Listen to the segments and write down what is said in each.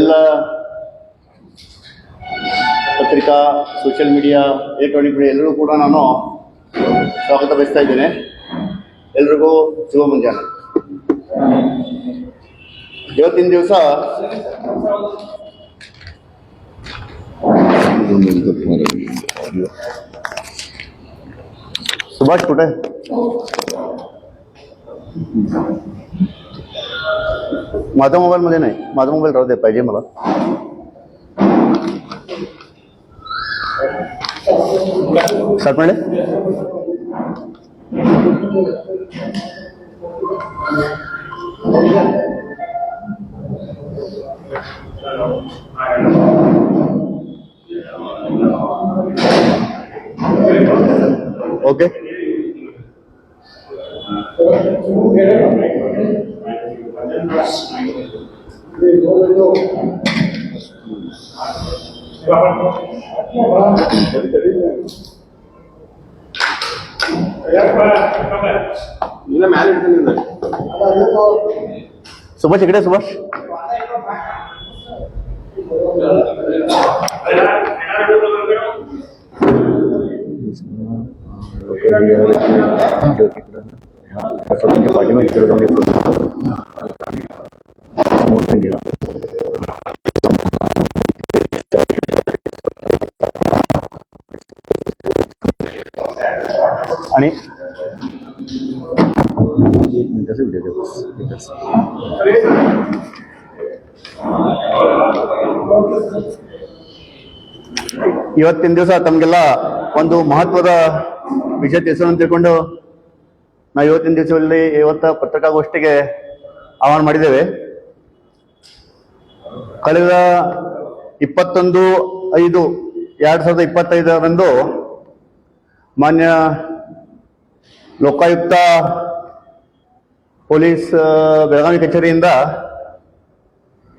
ಎಲ್ಲ ಪತ್ರಿಕಾ social media electronic media ಎಲ್ಲರೂ ಕೂಡ ನಾನು ಸ್ವಾಗತ ಬಯಸ್ತಾ ಇದ್ದೇನೆ. ಎಲ್ರಿಗೂ ಶುಭ ಮುಂಜಾನೆ ಇವತ್ತಿನ ದಿವಸ ಸುಭಾಷ್ ಕೊಟ್ಟೆ. माझा मोबाईलमध्ये नाही. माझा मोबाईल राहू दे पाहिजे मला. सात मिनिटे? ओके सुभाष इकडे सुभाष आणि ಇವತ್ತಿನ ದಿವಸ ತಮಗೆಲ್ಲ ಒಂದು ಮಹತ್ವದ ವಿಷಯ ತಿಳಿಸೋಣ ತಿಳ್ಕೊಂಡು ನಾವು ಇವತ್ತಿನ ದಿವಸದಲ್ಲಿ ಇವತ್ತ ಪತ್ರಿಕಾಗೋಷ್ಠಿಗೆ ಆಹ್ವಾನ ಮಾಡಿದ್ದೇವೆ. ಕಳೆದ ಇಪ್ಪತ್ತೊಂದು ಐದು ಎರಡು ಸಾವಿರದ ಇಪ್ಪತ್ತೈದರಂದು ಮಾನ್ಯ ಲೋಕಾಯುಕ್ತ ಪೊಲೀಸ್ ಬೆಳಗಾವಿ ಕಚೇರಿಯಿಂದ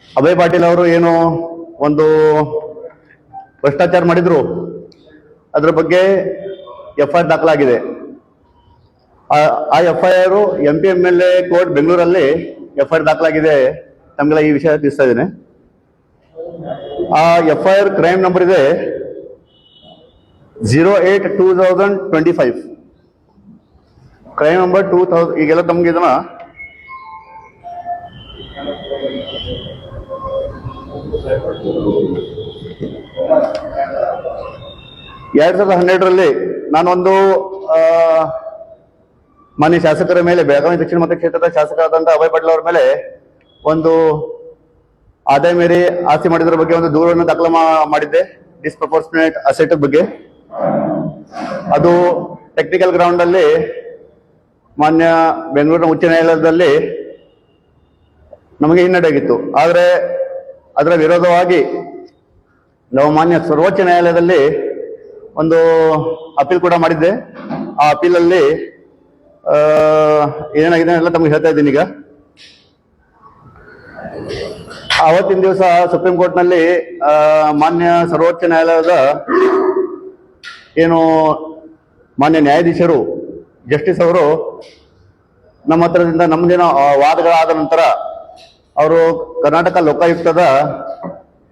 ಅಭಯ್ ಪಾಟೀಲ್ ಅವರು ಏನು ಒಂದು ಭ್ರಷ್ಟಾಚಾರ ಮಾಡಿದ್ರು. ಅದರ ಬಗ್ಗೆ ಎಫ್ ಐ ದಾಖಲಾಗಿದೆ. ಆ- F I R M P M L A court ಬೆಂಗಳೂರಲ್ಲಿ ಎಫ್ ಐ ದಾಖಲಾಗಿದೆ. ತಮಗೆಲ್ಲ ಈ ವಿಷಯ ತಿಳಿಸ್ತಾ ಇದ್ದೇನೆ. ಆ F I R crime number ಇದೆ zero eight two thousand twenty five crime number two thousand, ಈಗೆಲ್ಲ ತಮ್ಗೆ ಇದನ್ನ ಎರಡ್ ಸಾವಿರದ ಹನ್ನೆರಡರಲ್ಲಿ ನಾನೊಂದು ಮಾನ್ಯ ಶಾಸಕರ ಮೇಲೆ, ಬೆಳಗಾವಿ ದಕ್ಷಿಣ ಮತಕ್ಷೇತ್ರದ ಶಾಸಕರಾದಂತ ಅಭಯ್ ಪಟೇಲ್ ಅವರ ಮೇಲೆ ಒಂದು ಆದಾಯ ಮೇರೆ ಆಸ್ತಿ ಮಾಡಿದ್ರ ಬಗ್ಗೆ ಒಂದು ದೂರನ್ನು ದಾಖಲು ಮಾಡಿದ್ದೆ. ಡಿಸ್ಪ್ರಪೋರ್ಷನೇಟ್ ಅಸೆಟ್ ಬಗ್ಗೆ. ಅದು ಟೆಕ್ನಿಕಲ್ ಗ್ರೌಂಡ್ ಅಲ್ಲಿ ಮಾನ್ಯ ಬೆಂಗಳೂರಿನ ಉಚ್ಚ ನ್ಯಾಯಾಲಯದಲ್ಲಿ ನಮಗೆ ಹಿನ್ನಡೆಯಾಗಿತ್ತು. ಆದರೆ ಅದರ ವಿರೋಧವಾಗಿ ನಾವು ಮಾನ್ಯ ಸರ್ವೋಚ್ಚ ನ್ಯಾಯಾಲಯದಲ್ಲಿ ಒಂದು ಅಪೀಲ್ ಕೂಡ ಮಾಡಿದ್ದೆ. ಆ ಅಪೀಲಲ್ಲಿ ಆ, ಏನಾಗಿದೆ ಎಲ್ಲ ತಮಗೆ ಹೇಳ್ತಾ ಇದ್ದೀನಿ ಈಗ. ಆವತ್ತಿನ ದಿವಸ ಸುಪ್ರೀಂ ಕೋರ್ಟ್ನಲ್ಲಿ ಆ, ಮಾನ್ಯ ಸರ್ವೋಚ್ಚ ನ್ಯಾಯಾಲಯದ ಏನು ಮಾನ್ಯ ನ್ಯಾಯಾಧೀಶರು ಜಸ್ಟಿಸ್ ಅವರು ನಮ್ಮ ಹತ್ರದಿಂದ ನಮ್ಮದೇನೋ ವಾದಗಳಾದ ನಂತರ ಅವರು ಕರ್ನಾಟಕ ಲೋಕಾಯುಕ್ತದ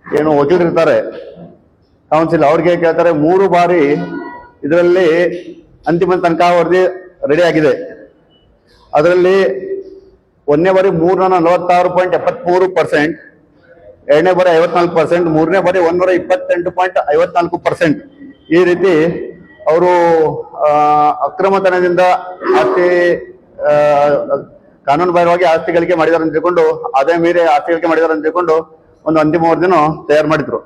ಏನು ವಕೀಲರಿರ್ತಾರೆ ಕೌನ್ಸಿಲ್ ಅವ್ರಿಗೆ ಕೇಳ್ತಾರೆ, ಮೂರು ಬಾರಿ ಇದರಲ್ಲಿ ಅಂತಿಮ ತನಕ ವರದಿ ರೆಡಿ ಆಗಿದೆ. ಅದರಲ್ಲಿ ಒಂದನೇ ಬಾರಿ ಮೂರ್ನೂರ ನಲವತ್ತಾರು ಪಾಯಿಂಟ್ ಎಪ್ಪತ್ಮೂರು ಪರ್ಸೆಂಟ್ ಎರಡನೇ ಬಾರಿ ಐವತ್ನಾಲ್ಕು ಪರ್ಸೆಂಟ್ ಮೂರನೇ ಬಾರಿ ಒಂದೂರ ಇಪ್ಪತ್ತೆಂಟು ಪಾಯಿಂಟ್ ಐವತ್ನಾಲ್ಕು ಪರ್ಸೆಂಟ್ ಈ ರೀತಿ ಅವರು ಅಕ್ರಮತನದಿಂದ ಆಸ್ತಿ ಕಾನೂನುಬಾಹಿರವಾಗಿ ಕಾನೂನು ಬಾಹಿರವಾಗಿ ಆಸ್ತಿ ಗಳಿಕೆ ಮಾಡಿದಾರೆ ಅಂತ ತಿಳ್ಕೊಂಡು, ಅದೇ ಮೀರಿ ಆಸ್ತಿ ಗಳಿಕೆ ಮಾಡಿದಾರೆ ಅಂತ ತಿಳ್ಕೊಂಡು ಒಂದು ಅಂತಿಮ ವರದಿನೂ ತಯಾರು ಮಾಡಿದ್ರು.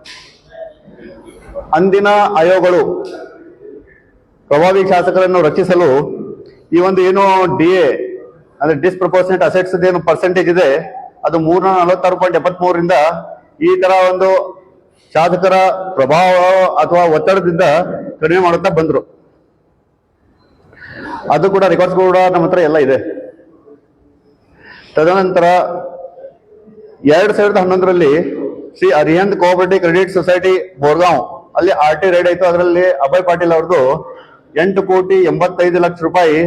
ಅಂದಿನ ಆಯೋಗಗಳು ಪ್ರಭಾವಿ ಶಾಸಕರನ್ನು ರಚಿಸಲು ಈ ಒಂದು ಏನು ಡಿ ಎ ಅಂದ್ರೆ ಡಿಸ್ಪ್ರಪೋರ್ಷನೇಟ್ ಅಸೆಟ್ಸ್ ಏನು ಪರ್ಸೆಂಟೇಜ್ ಇದೆ, ಅದು ಮೂರ್ನೂರ ನಲವತ್ತಾರು ಪಾಯಿಂಟ್ ಎಪ್ಪತ್ಮೂರರಿಂದ ಈ ತರ ಒಂದು ಶಾಸಕರ ಪ್ರಭಾವ ಅಥವಾ ಒತ್ತಡದಿಂದ ಕಡಿಮೆ ಮಾಡುತ್ತಾ ಬಂದ್ರು. ಅದು ಕೂಡ ರೆಕಾರ್ಡ್ಸ್ ಕೂಡ ನಮ್ಮ ಹತ್ರ ಎಲ್ಲ ಇದೆ. ತದನಂತರ ಎರಡ್ ಸಾವಿರದ ಹನ್ನೊಂದರಲ್ಲಿ Shri Arihant cooperative credit society Borgaon ಅಲ್ಲಿ ಆರ್ ಟಿ ರೈಡ್ ಆಯ್ತು. ಅದರಲ್ಲಿ ಅಭಯ್ ಪಾಟೀಲ್ ಅವ್ರದ್ದು ಎಂಟು ಕೋಟಿ ಎಂಬತ್ತೈದು ಲಕ್ಷ ರೂಪಾಯಿ